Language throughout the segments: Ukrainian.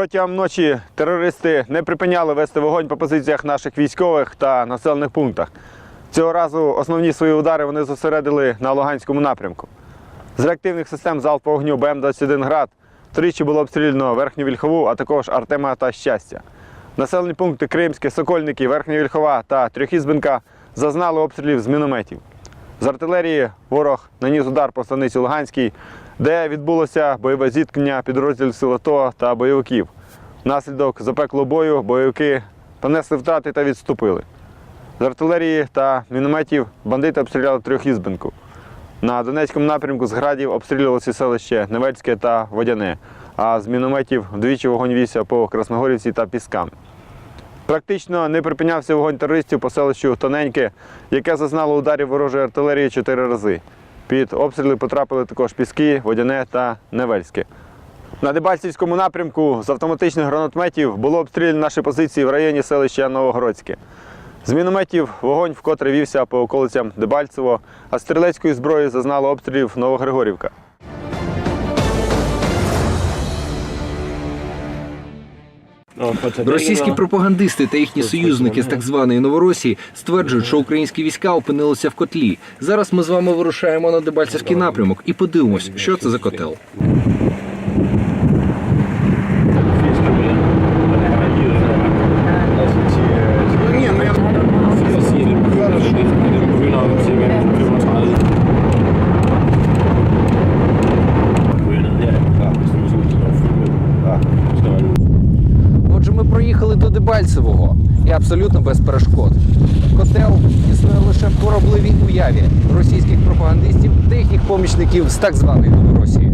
Протягом ночі терористи не припиняли вести вогонь по позиціях наших військових та населених пунктах. Цього разу основні свої удари вони зосередили на Луганському напрямку. З реактивних систем залпового вогню БМ-21 град тричі було обстріляно Верхню Вільхову, а також Артема та Щастя. Населені пункти Кримське, Сокольники, Верхня Вільхова та Трьохізбинка зазнали обстрілів з мінометів. З артилерії ворог наніс удар по станиці Луганській, де відбулося бойове зіткнення підрозділів Сил АТО та бойовиків. Внаслідок запеклого бою бойовики понесли втрати та відступили. З артилерії та мінометів бандити обстріляли трьохізбинку. На Донецькому напрямку з градів обстрілювалося селище Невельське та Водяне, а з мінометів вдвічі вогонь вівся по Красногорівці та Піскам. Практично не припинявся вогонь терористів по селищу Тоненьке, яке зазнало ударів ворожої артилерії чотири рази. Під обстріли потрапили також Піски, Водяне та Невельське. На Дебальцівському напрямку з автоматичних гранатометів було обстріляно наші позиції в районі селища Новогородське. З мінометів вогонь вкотре вівся по околицям Дебальцево, а стрілецької зброї зазнало обстрілів Новогригорівка. Російські пропагандисти та їхні союзники з так званої Новоросії стверджують, що українські війська опинилися в котлі. Зараз ми з вами вирушаємо на Дебальцевський напрямок і подивимось, що це за котел. Отже, ми проїхали до Дебальцевого і абсолютно без перешкод. Котел існує лише в корабливій уяві російських пропагандистів та їхніх помічників з так званої Новоросії.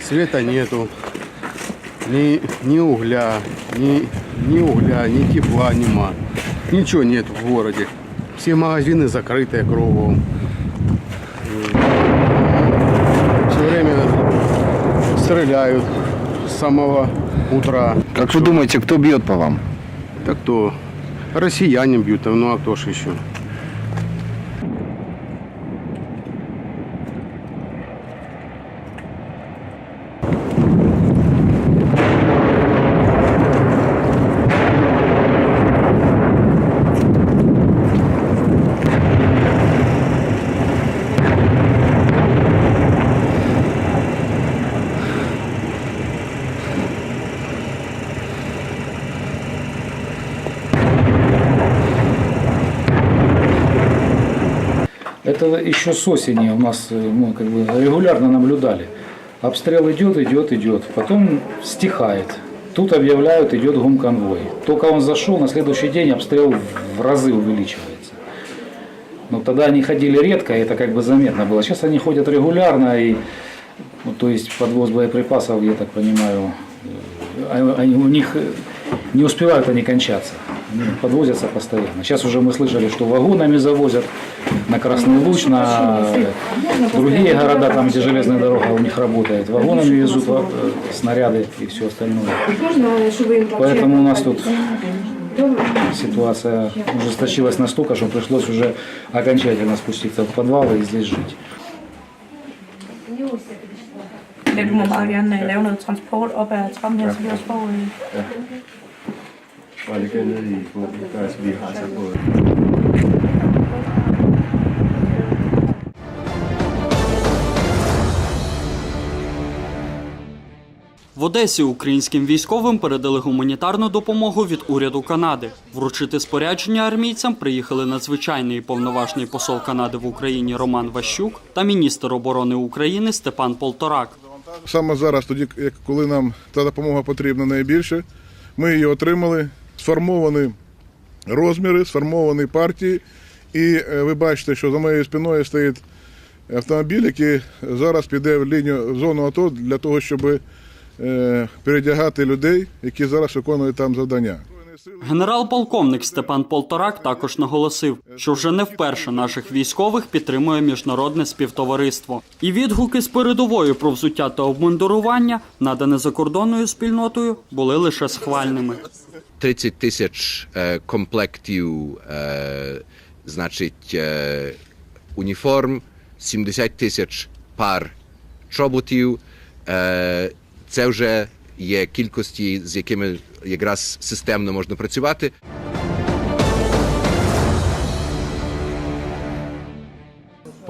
Света нету, ни, ни угля, ни, ни угля, ни тепла, нема. Ничего нет в городе. Все магазины закрыты кругом. Все время стреляют с самого утра. Как вы думаете, кто бьет по вам? Так кто? Россияне бьют, ну а кто ж еще? Это еще с осени у нас э, мы как бы регулярно наблюдали. Обстрел идет, идет, идет, потом стихает. Тут объявляют, идет гумконвой. Только он зашел, на следующий день обстрел в разы увеличивается. Но тогда они ходили редко, и это как бы заметно было. Сейчас они ходят регулярно, и, ну, то есть подвоз боеприпасов, я так понимаю, э, они- у них э, не успевают они кончаться. Они подвозятся постоянно. Сейчас уже мы слышали, что вагонами завозят на Красный Луч, на другие города, там, где железная дорога у них работает. Вагонами везут э, снаряды и все остальное. Поэтому у нас тут ситуация ужесточилась настолько, что пришлось уже окончательно спуститься в подвал и здесь жить. Ja, du må meget gerne øh, lave noget transport op ad trappen her, så vi også får... I båden, der altså, vi har så både. В Одесі українським військовим передали гуманітарну допомогу від уряду Канади. Вручити спорядження армійцям приїхали надзвичайний і повноважний посол Канади в Україні Роман Ващук та міністр оборони України Степан Полторак. Саме зараз, тоді, коли нам та допомога потрібна найбільше, ми її отримали, сформовані розміри, сформовані партії. І е, ви бачите, що за моєю спиною стоїть автомобіль, який зараз піде в лінію в зону АТО для того, щоб е, передягати людей, які зараз виконують там завдання. Генерал-полковник Степан Полторак також наголосив, що вже не вперше наших військових підтримує міжнародне співтовариство. І відгуки з передової про взуття та обмундирування, надане закордонною спільнотою, були лише схвальними. 30 тисяч е, комплектів, е, значить, е, уніформ, 70 тисяч пар чоботів. Це вже є кількості, з якими якраз системно можна працювати.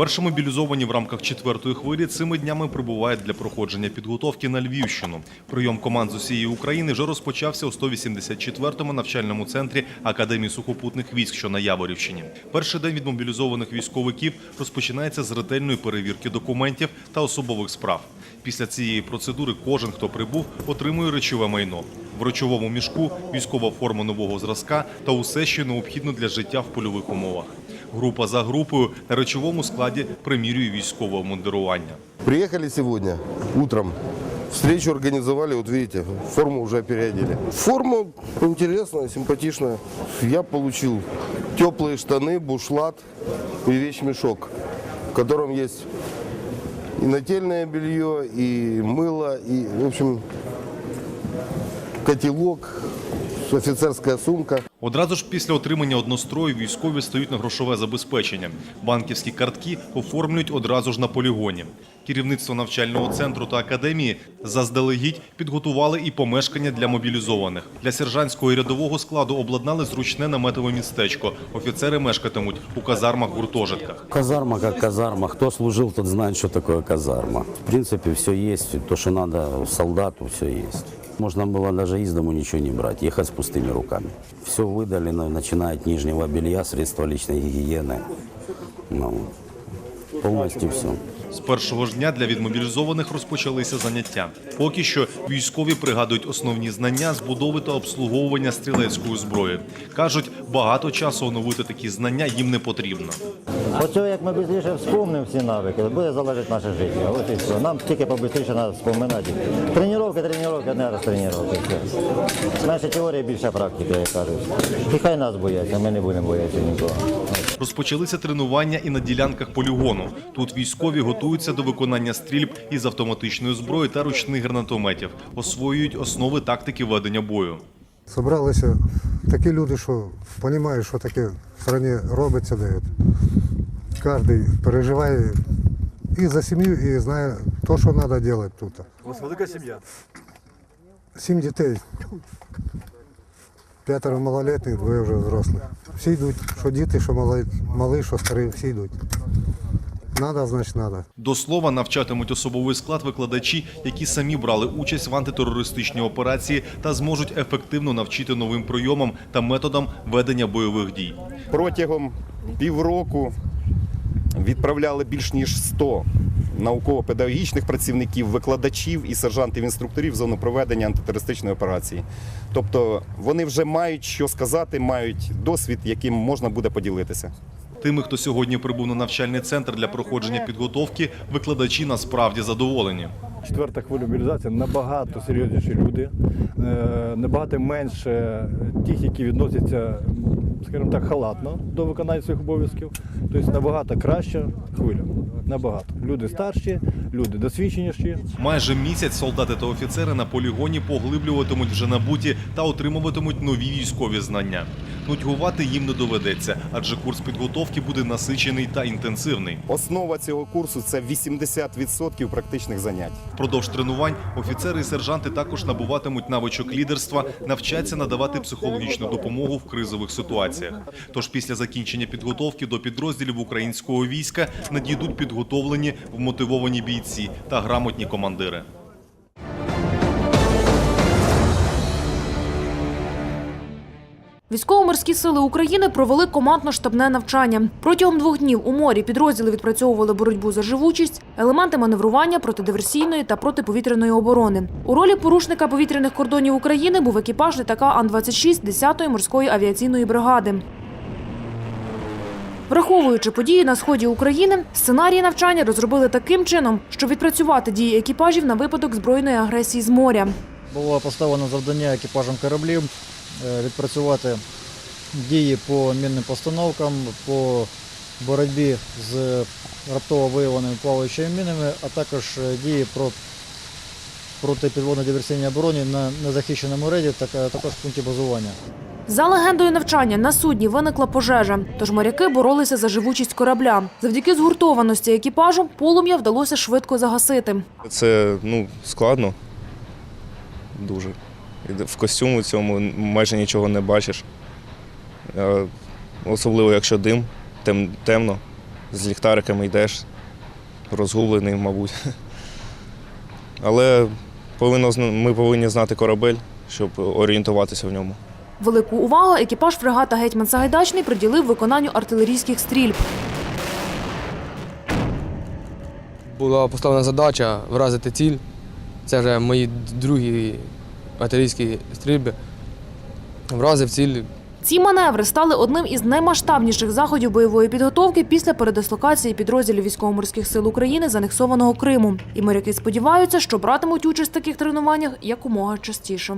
Перші мобілізовані в рамках четвертої хвилі цими днями прибувають для проходження підготовки на Львівщину. Прийом команд з усієї України вже розпочався у 184-му навчальному центрі Академії сухопутних військ, що на Яворівщині. Перший день від мобілізованих військовиків розпочинається з ретельної перевірки документів та особових справ. Після цієї процедури кожен, хто прибув, отримує речове майно. В речовому мішку військова форма нового зразка та усе, що необхідно для життя в польових умовах Група за групою на речовому складі примірює військове обмундирування. Приехали сегодня утром. Встречу организовали, вот видите, форму уже переодели. Форма интересная, симпатичная. Я получил теплые штаны, бушлат и вещмешок, в котором есть и нательное белье, и мыло, и, в общем, котелок, офицерская сумка. Одразу ж після отримання однострою військові стають на грошове забезпечення. Банківські картки оформлюють одразу ж на полігоні. Керівництво навчального центру та академії заздалегідь підготували і помешкання для мобілізованих. Для сержантського і рядового складу обладнали зручне наметове містечко. Офіцери мешкатимуть у казармах-гуртожитках. Казарма как казарма. Кто служил, тот знает, что такое казарма. В принципе, все есть. То, что надо солдату, все есть. Можно было даже из дому ничего не брать, ехать с пустыми руками. Все выдали, на- начиная от нижнего белья, средства личной гигиены. Ну, полностью все. З першого ж дня для відмобілізованих розпочалися заняття. Поки що військові пригадують основні знання збудови та обслуговування стрілецької зброї. кажуть, багато часу оновити такі знання їм не потрібно. Оце як ми швидше вспомнимо всі навики, буде залежати наше життя. Ось і все. Нам тільки побистріше треба вспоминати. Тренування, тренування, одне раз тренування. Все. Менше теорії, більше практики, як кажуть. І хай нас бояться, ми не будемо боятися нікого. Розпочалися тренування і на ділянках полігону. Тут військові готуються до виконання стрільб із автоматичної зброї та ручних гранатометів, освоюють основи тактики ведення бою. Собралися такі люди, що розуміють, що таке в країні робиться, де от. Кожен переживає і за сім'ю, і знає те, що треба робити тут. У вас велика сім'я. Сім дітей. П'ятеро малолітніх, двоє вже взрослих. Всі йдуть, що діти, що мали, мали, що старі, всі йдуть. Надо, значить, надо. До слова, навчатимуть особовий склад викладачі, які самі брали участь в антитерористичній операції та зможуть ефективно навчити новим прийомам та методам ведення бойових дій. Протягом півроку відправляли більш ніж 100 науково-педагогічних працівників, викладачів і сержантів-інструкторів в зону проведення антитерористичної операції. Тобто вони вже мають що сказати, мають досвід, яким можна буде поділитися. Тими, хто сьогодні прибув на навчальний центр для проходження підготовки, викладачі насправді задоволені. Четверта хвиля мобілізації набагато серйозніші люди, е, набагато менше тих, які відносяться, скажімо так, халатно до виконання своїх обов'язків. Тобто набагато краща хвиля. Набагато. Люди старші, люди досвідченіші. Майже місяць солдати та офіцери на полігоні поглиблюватимуть вже набуті та отримуватимуть нові військові знання. Нудьгувати їм не доведеться, адже курс підготовки буде насичений та інтенсивний. Основа цього курсу це 80% практичних занять. Впродовж тренувань офіцери і сержанти також набуватимуть навичок лідерства, навчаться надавати психологічну допомогу в кризових ситуаціях. Тож після закінчення підготовки до підрозділів українського війська надійдуть підготовлені, вмотивовані бійці та грамотні командири. Військово-морські сили України провели командно-штабне навчання. Протягом двох днів у морі підрозділи відпрацьовували боротьбу за живучість, елементи маневрування протидиверсійної та протиповітряної оборони. У ролі порушника повітряних кордонів України був екіпаж літака Ан-26 10-ї морської авіаційної бригади. Враховуючи події на сході України, сценарії навчання розробили таким чином, щоб відпрацювати дії екіпажів на випадок збройної агресії з моря. Було поставлено завдання екіпажам кораблів відпрацювати дії по мінним постановкам, по боротьбі з раптово виявленими плаваючими мінами, а також е, дії про протипідводно-диверсійній обороні на незахищеному рейді, так, е, також в пункті базування. За легендою навчання на судні виникла пожежа, тож моряки боролися за живучість корабля. Завдяки згуртованості екіпажу полум'я вдалося швидко загасити. Це ну, складно. Дуже. В костюму цьому майже нічого не бачиш. Е, Особливо, якщо дим, тем, темно, з ліхтариками йдеш, розгублений, мабуть. Але повинно, ми повинні знати корабель, щоб орієнтуватися в ньому. Велику увагу екіпаж фрегата Гетьман Сагайдачний приділив виконанню артилерійських стрільб. Була поставлена задача вразити ціль. Це вже мої другі артилерійські стрільби. Вразив ціль. Ці маневри стали одним із наймасштабніших заходів бойової підготовки після передислокації підрозділів військово-морських сил України з анексованого Криму. І моряки сподіваються, що братимуть участь в таких тренуваннях якомога частіше.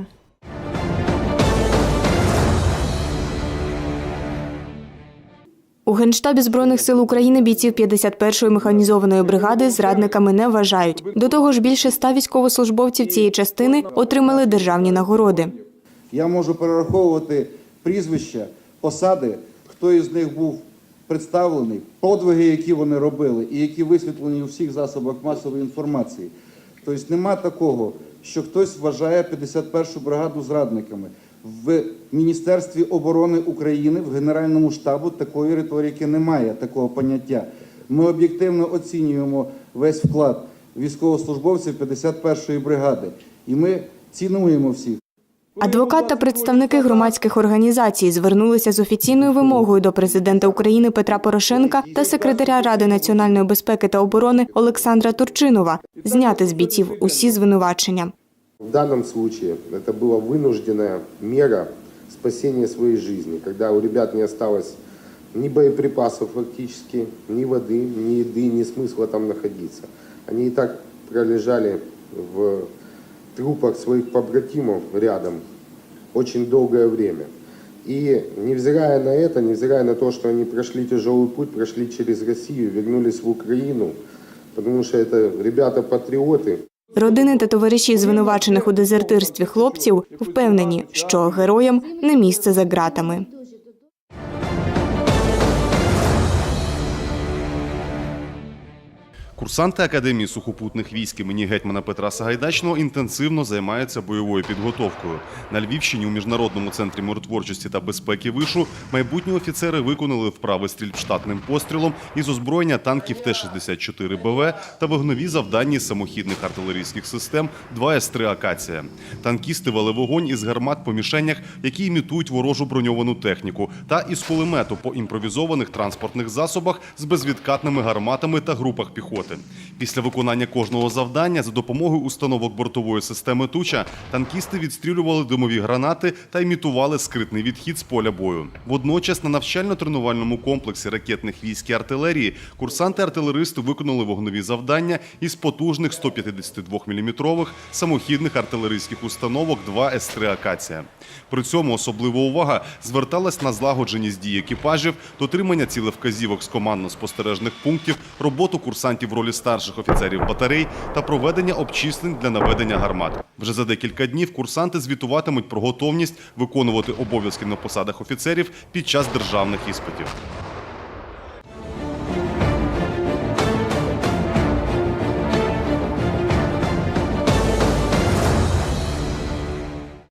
У Генштабі Збройних сил України бійців 51-ї механізованої бригади зрадниками не вважають. До того ж, більше ста військовослужбовців цієї частини отримали державні нагороди. Я можу перераховувати прізвища, посади, хто із них був представлений, подвиги, які вони робили, і які висвітлені у всіх засобах масової інформації. Тобто нема такого, що хтось вважає 51-шу бригаду зрадниками. В Міністерстві оборони України, в Генеральному штабу такої риторики немає, такого поняття. Ми об'єктивно оцінюємо весь вклад військовослужбовців 51-ї бригади. І ми цінуємо всіх. Адвокат та представники громадських організацій звернулися з офіційною вимогою до президента України Петра Порошенка та секретаря Ради національної безпеки та оборони Олександра Турчинова зняти з бійців усі звинувачення. В данном случае это была вынужденная мера спасения своей жизни, когда у ребят не осталось ни боеприпасов фактически, ни воды, ни еды, ни смысла там находиться. Они и так пролежали в трупах своих побратимов рядом очень долгое время. И невзирая на это, невзирая на то, что они прошли тяжелый путь, прошли через Россию, вернулись в Украину, потому что это ребята-патриоты, Родини та товариші звинувачених у дезертирстві хлопців впевнені, що героям не місце за ґратами. Курсанти Академії сухопутних військ імені гетьмана Петра Сагайдачного інтенсивно займаються бойовою підготовкою. На Львівщині у міжнародному центрі миротворчості та безпеки вишу майбутні офіцери виконали вправи стрільб штатним пострілом із озброєння танків Т-64 БВ та вогнові завдання самохідних артилерійських систем 2 С-3 Акація. Танкісти вели вогонь із гармат по мішенях, які імітують ворожу броньовану техніку, та із кулемету по імпровізованих транспортних засобах з безвідкатними гарматами та групах піхоти. Після виконання кожного завдання за допомогою установок бортової системи Туча танкісти відстрілювали димові гранати та імітували скритний відхід з поля бою. Водночас на навчально-тренувальному комплексі ракетних військ і артилерії курсанти-артилеристи виконали вогнові завдання із потужних 152-мм самохідних артилерійських установок 2 С-3 Акація. При цьому особлива увага зверталась на злагодженість дій екіпажів, дотримання цілевказівок з командно-спостережних пунктів, роботу курсантів в ролі старших офіцерів батарей та проведення обчислень для наведення гармат. Вже за декілька днів курсанти звітуватимуть про готовність виконувати обов'язки на посадах офіцерів під час державних іспитів.